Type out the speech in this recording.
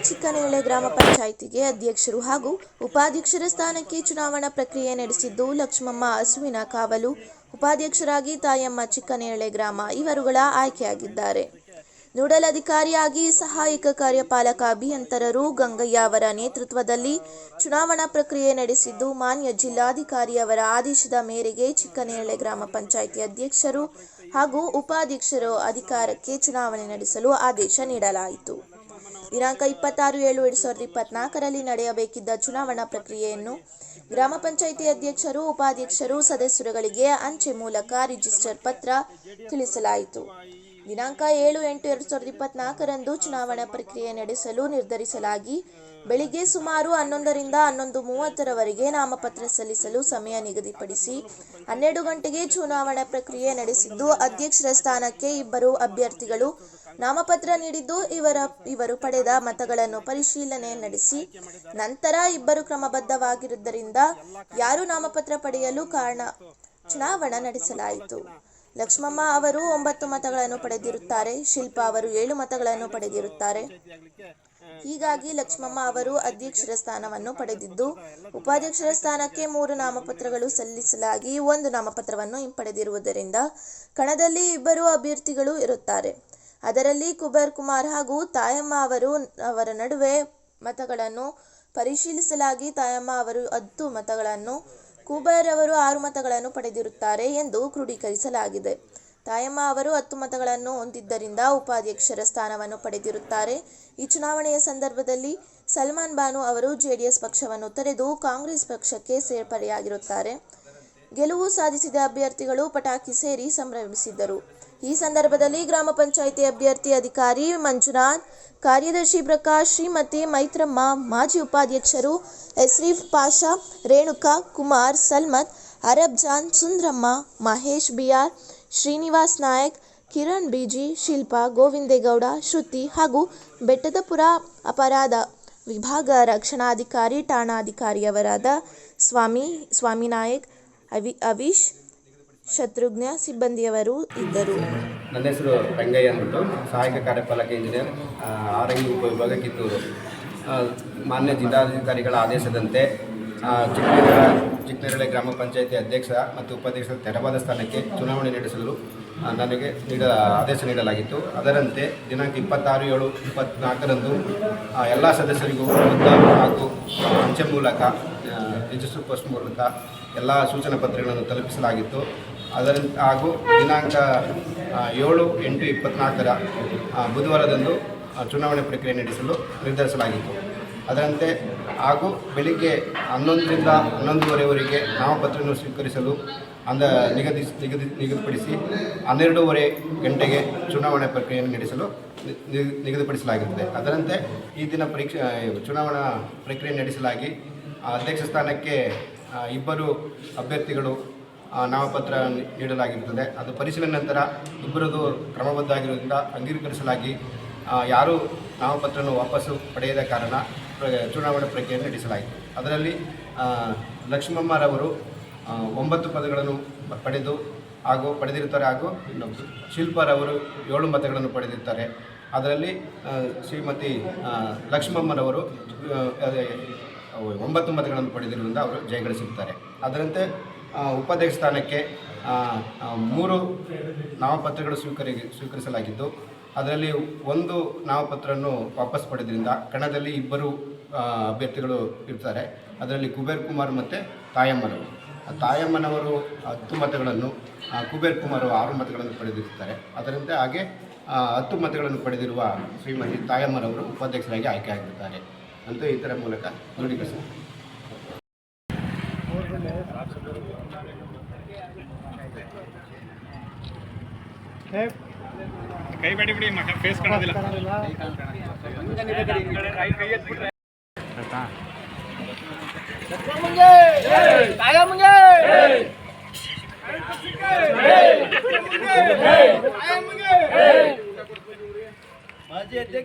ಚಿಕ್ಕನೇಳೆ ಗ್ರಾಮ ಪಂಚಾಯಿತಿಗೆ ಅಧ್ಯಕ್ಷರು ಹಾಗೂ ಉಪಾಧ್ಯಕ್ಷರ ಸ್ಥಾನಕ್ಕೆ ಚುನಾವಣಾ ಪ್ರಕ್ರಿಯೆ ನಡೆಸಿದ್ದು ಲಕ್ಷ್ಮಮ್ಮ, ಹಸುವಿನ ಕಾವಲು. ಉಪಾಧ್ಯಕ್ಷರಾಗಿ ತಾಯಮ್ಮ ಚಿಕ್ಕನೇಳೆ ಗ್ರಾಮ ಇವರುಗಳ ಆಯ್ಕೆಯಾಗಿದ್ದಾರೆ. ನೋಡಲ್ ಅಧಿಕಾರಿಯಾಗಿ ಸಹಾಯಕ ಕಾರ್ಯಪಾಲಕ ಅಭಿಯಂತರರು ಗಂಗಯ್ಯ ಅವರ ನೇತೃತ್ವದಲ್ಲಿ ಚುನಾವಣಾ ಪ್ರಕ್ರಿಯೆ ನಡೆಸಿದ್ದು ಮಾನ್ಯ ಜಿಲ್ಲಾಧಿಕಾರಿಯವರ ಆದೇಶದ ಮೇರೆಗೆ ಚಿಕ್ಕನೇರಳೆ ಗ್ರಾಮ ಪಂಚಾಯಿತಿ ಅಧ್ಯಕ್ಷರು ಹಾಗೂ ಉಪಾಧ್ಯಕ್ಷರು ಅಧಿಕಾರಕ್ಕೆ ಚುನಾವಣೆ ನಡೆಸಲು ಆದೇಶ ನೀಡಲಾಯಿತು. ದಿನಾಂಕ ಇಪ್ಪತ್ತಾರು ಏಳು ಎರಡು ಸಾವಿರದ ಇಪ್ಪತ್ನಾಲ್ಕರಲ್ಲಿ ನಡೆಯಬೇಕಿದ್ದ ಚುನಾವಣಾ ಪ್ರಕ್ರಿಯೆಯನ್ನು ಗ್ರಾಮ ಪಂಚಾಯಿತಿ ಅಧ್ಯಕ್ಷರು, ಉಪಾಧ್ಯಕ್ಷರು, ಸದಸ್ಯರುಗಳಿಗೆ ಅಂಚೆ ಮೂಲಕ ರಿಜಿಸ್ಟರ್ ಪತ್ರ ತಿಳಿಸಲಾಯಿತು. ದಿನಾಂಕ ಏಳು ಎಂಟು ಎರಡು ಸಾವಿರದ ಇಪ್ಪತ್ನಾಲ್ಕರಂದು ಚುನಾವಣಾ ಪ್ರಕ್ರಿಯೆ ನಡೆಸಲು ನಿರ್ಧರಿಸಲಾಗಿ ಬೆಳಿಗ್ಗೆ ಸುಮಾರು ಹನ್ನೊಂದರಿಂದ ಹನ್ನೊಂದು ಮೂವತ್ತರವರೆಗೆ ನಾಮಪತ್ರ ಸಲ್ಲಿಸಲು ಸಮಯ ನಿಗದಿಪಡಿಸಿ ಹನ್ನೆರಡು ಗಂಟೆಗೆ ಚುನಾವಣಾ ಪ್ರಕ್ರಿಯೆ ನಡೆಸಿದ್ದು, ಅಧ್ಯಕ್ಷರ ಸ್ಥಾನಕ್ಕೆ ಇಬ್ಬರು ಅಭ್ಯರ್ಥಿಗಳು ನಾಮಪತ್ರ ನೀಡಿದ್ದು, ಇವರ, ಇವರು ಪಡೆದ ಮತಗಳನ್ನು ಪರಿಶೀಲನೆ ನಡೆಸಿ ನಂತರ ಇಬ್ಬರು ಕ್ರಮಬದ್ಧವಾಗಿರುವುದರಿಂದ ಯಾರು ನಾಮಪತ್ರ ಪಡೆಯಲು ಕಾರಣ? ಚುನಾವಣಾ ನಡೆಸಲಾಯಿತು. ಲಕ್ಷ್ಮಮ್ಮ ಅವರು ಒಂಬತ್ತು ಮತಗಳನ್ನು ಪಡೆದಿರುತ್ತಾರೆ, ಶಿಲ್ಪಾ ಅವರು ಏಳು ಮತಗಳನ್ನು ಪಡೆದಿರುತ್ತಾರೆ. ಹೀಗಾಗಿ ಲಕ್ಷ್ಮಮ್ಮ ಅವರು ಅಧ್ಯಕ್ಷರ ಸ್ಥಾನವನ್ನು ಪಡೆದಿದ್ದು, ಉಪಾಧ್ಯಕ್ಷರ ಸ್ಥಾನಕ್ಕೆ ಮೂರು ನಾಮಪತ್ರಗಳು ಸಲ್ಲಿಸಲಾಗಿ ಒಂದು ನಾಮಪತ್ರವನ್ನು ಹಿಂಪಡೆದಿರುವುದರಿಂದ ಕಣದಲ್ಲಿ ಇಬ್ಬರು ಅಭ್ಯರ್ಥಿಗಳು ಇರುತ್ತಾರೆ. ಅದರಲ್ಲಿ ಕುಬೇರ್ ಕುಮಾರ್ ಹಾಗೂ ತಾಯಮ್ಮ ಅವರು ಅವರ ನಡುವೆ ಮತಗಳನ್ನು ಪರಿಶೀಲಿಸಲಾಗಿ ತಾಯಮ್ಮ ಅವರು ಹತ್ತು ಮತಗಳನ್ನು ಕುಬೇರ್ ಅವರು ಆರು ಮತಗಳನ್ನು ಪಡೆದಿರುತ್ತಾರೆ ಎಂದು ಕ್ರೋಢೀಕರಿಸಲಾಗಿದೆ. ತಾಯಮ್ಮ ಅವರು ಹತ್ತು ಮತಗಳನ್ನು ಹೊಂದಿದ್ದರಿಂದ ಉಪಾಧ್ಯಕ್ಷರ ಸ್ಥಾನವನ್ನು ಪಡೆದಿರುತ್ತಾರೆ. ಈ ಚುನಾವಣೆಯ ಸಂದರ್ಭದಲ್ಲಿ ಸಲ್ಮಾನ್ ಬಾನು ಅವರು ಜೆಡಿಎಸ್ ಪಕ್ಷವನ್ನು ತೊರೆದು ಕಾಂಗ್ರೆಸ್ ಪಕ್ಷಕ್ಕೆ ಸೇರ್ಪಡೆಯಾಗಿರುತ್ತಾರೆ. ಗೆಲುವು ಸಾಧಿಸಿದ ಅಭ್ಯರ್ಥಿಗಳು ಪಟಾಕಿ ಸೇರಿ ಸಂಭ್ರಮಿಸಿದ್ದರು. ಈ ಸಂದರ್ಭದಲ್ಲಿ ಗ್ರಾಮ ಪಂಚಾಯಿತಿ ಅಭ್ಯರ್ಥಿ ಅಧಿಕಾರಿ ಮಂಜುನಾಥ್, ಕಾರ್ಯದರ್ಶಿ ಪ್ರಕಾಶ್, ಶ್ರೀಮತಿ ಮೈತ್ರಮ್ಮ, ಮಾಜಿ ಉಪಾಧ್ಯಕ್ಷರು ಎಸ್ರೀಫ್ Pasha, Renuka Kumar, Salmath Arab Jaan Sundramma, Mahesh B R, Srinivas Nayak, Kiran B G, Shilpa Govindegowda, Shruti ಹಾಗೂ ಬೆಟ್ಟದಪುರ ಅಪರಾಧ ವಿಭಾಗ ರಕ್ಷಣಾಧಿಕಾರಿ, ಠಾಣಾಧಿಕಾರಿಯವರಾದ ಸ್ವಾಮಿ ಸ್ವಾಮಿನಾಯಕ್ ಅವಿ, ಅವೀಶ್ ಶತ್ರುಘ್ನ ಸಿಬ್ಬಂದಿಯವರು ಇದ್ದರು. ನನ್ನ ಹೆಸರು ರಂಗಯ್ಯ ಅಂದ್ಬಿಟ್ಟು ಸಹಾಯಕ ಕಾರ್ಯಪಾಲಕ ಇಂಜಿನಿಯರ್ ಆರಂಗಿ ಉಪವಿಭಾಗ ಕಿತ್ತೂರು. ಮಾನ್ಯ ಜಿಲ್ಲಾಧಿಕಾರಿಗಳ ಆದೇಶದಂತೆ ಆ, ಚಿಕ್ಕನೇರಳ ಚಿಕ್ಕನೇರಳೆ ಗ್ರಾಮ ಪಂಚಾಯಿತಿ ಅಧ್ಯಕ್ಷ ಮತ್ತು ಉಪಾಧ್ಯಕ್ಷರ ತೆರವಾದ ಸ್ಥಾನಕ್ಕೆ ಚುನಾವಣೆ ನಡೆಸಲು ನನಗೆ ನೀಡ ಆದೇಶ ನೀಡಲಾಗಿತ್ತು. ಅದರಂತೆ ದಿನಾಂಕ ಇಪ್ಪತ್ತಾರು ಏಳು ಇಪ್ಪತ್ನಾಲ್ಕರಂದು ಎಲ್ಲ ಸದಸ್ಯರಿಗೂ ಹಾಗೂ ಅಂಚೆ ಮೂಲಕ ರಿಜಿಸ್ಟರ್ ಪೋಸ್ಟ್ ಮೂಲಕ ಎಲ್ಲ ಸೂಚನಾ ಪತ್ರಗಳನ್ನು ತಲುಪಿಸಲಾಗಿತ್ತು. ಅದರ ಹಾಗೂ ದಿನಾಂಕ ಏಳು ಎಂಟು ಇಪ್ಪತ್ನಾಲ್ಕರ ಬುಧವಾರದಂದು ಚುನಾವಣೆ ಪ್ರಕ್ರಿಯೆ ನಡೆಸಲು ನಿರ್ಧರಿಸಲಾಗಿತ್ತು. ಅದರಂತೆ ಹಾಗೂ ಬೆಳಿಗ್ಗೆ ಹನ್ನೊಂದರಿಂದ ಹನ್ನೊಂದುವರೆವರೆಗೆ ನಾಮಪತ್ರವನ್ನು ಸ್ವೀಕರಿಸಲು ಅಂದ, ನಿಗದಿ ನಿಗದಿ, ನಿಗದಿಪಡಿಸಿ ಹನ್ನೆರಡೂವರೆ ಗಂಟೆಗೆ ಚುನಾವಣೆ ಪ್ರಕ್ರಿಯೆಯನ್ನು ನಡೆಸಲು ನಿಗದಿಪಡಿಸಲಾಗಿರುತ್ತದೆ. ಅದರಂತೆ ಈ ದಿನ ಪರೀಕ್ಷೆ ಚುನಾವಣಾ ಪ್ರಕ್ರಿಯೆ ನಡೆಸಲಾಗಿ ಅಧ್ಯಕ್ಷ ಸ್ಥಾನಕ್ಕೆ ಇಬ್ಬರು ಅಭ್ಯರ್ಥಿಗಳು ನಾಮಪತ್ರ ನೀಡಲಾಗಿರುತ್ತದೆ. ಅದು ಪರಿಶೀಲನೆ ನಂತರ ಇಬ್ಬರದು ಕ್ರಮಬದ್ಧ ಆಗಿರುವುದರಿಂದ ಅಂಗೀಕರಿಸಲಾಗಿ ಯಾರೂ ನಾಮಪತ್ರವನ್ನು ವಾಪಸ್ಸು ಪಡೆಯದ ಕಾರಣ ಚುನಾವಣಾ ಪ್ರಕ್ರಿಯೆಯನ್ನು ನಡೆಸಲಾಯಿತು. ಅದರಲ್ಲಿ ಲಕ್ಷ್ಮಮ್ಮರವರು ಒಂಬತ್ತು ಪದಗಳನ್ನು ಪಡೆದು ಹಾಗೂ ಪಡೆದಿರುತ್ತಾರೆ ಹಾಗೂ ಶಿಲ್ಪರವರು ಏಳು ಮತಗಳನ್ನು ಪಡೆದಿರ್ತಾರೆ ಅದರಲ್ಲಿ ಶ್ರೀಮತಿ ಲಕ್ಷ್ಮಮ್ಮನವರು ಒಂಬತ್ತು ಮತಗಳನ್ನು ಪಡೆದಿರುವುದರಿಂದ ಅವರು ಜಯಗಳಿಸುತ್ತಾರೆ. ಅದರಂತೆ ಉಪಾಧ್ಯಕ್ಷ ಸ್ಥಾನಕ್ಕೆ ಮೂರು ನಾಮಪತ್ರಗಳು ಸ್ವೀಕರಿ, ಸ್ವೀಕರಿಸಲಾಗಿದ್ದು, ಅದರಲ್ಲಿ ಒಂದು ನಾಮಪತ್ರವನ್ನು ವಾಪಸ್ ಪಡೆದ್ರಿಂದ ಕಣದಲ್ಲಿ ಇಬ್ಬರು ಅಭ್ಯರ್ಥಿಗಳು ಇರ್ತಾರೆ. ಅದರಲ್ಲಿ ಕುಬೇರ್ ಕುಮಾರ್ ಮತ್ತು ತಾಯಮ್ಮನವರು ತಾಯಮ್ಮನವರು ಹತ್ತು ಮತಗಳನ್ನು ಕುಬೇರ್ ಕುಮಾರ್ ಆರು ಮತಗಳನ್ನು ಪಡೆದಿರುತ್ತಾರೆ ಅದರಂತೆ ಹಾಗೆ ಹತ್ತು ಮತಗಳನ್ನು ಪಡೆದಿರುವ ಶ್ರೀಮತಿ ತಾಯಮ್ಮನವರು ಉಪಾಧ್ಯಕ್ಷರಾಗಿ ಆಯ್ಕೆಯಾಗಿರ್ತಾರೆ ಅಂತ ಈ ಥರ ಮೂಲಕ ದೃಢೀಕರಿಸಿದೆ ಕೈ ಬೇಡಿ ಬಿಡಿ ಫೇಸ್ ಕಾಣೋದಿಲ್ಲ. ಮಾಜಿ ಸಬ್ಸ್ಕ್ರೈಬ್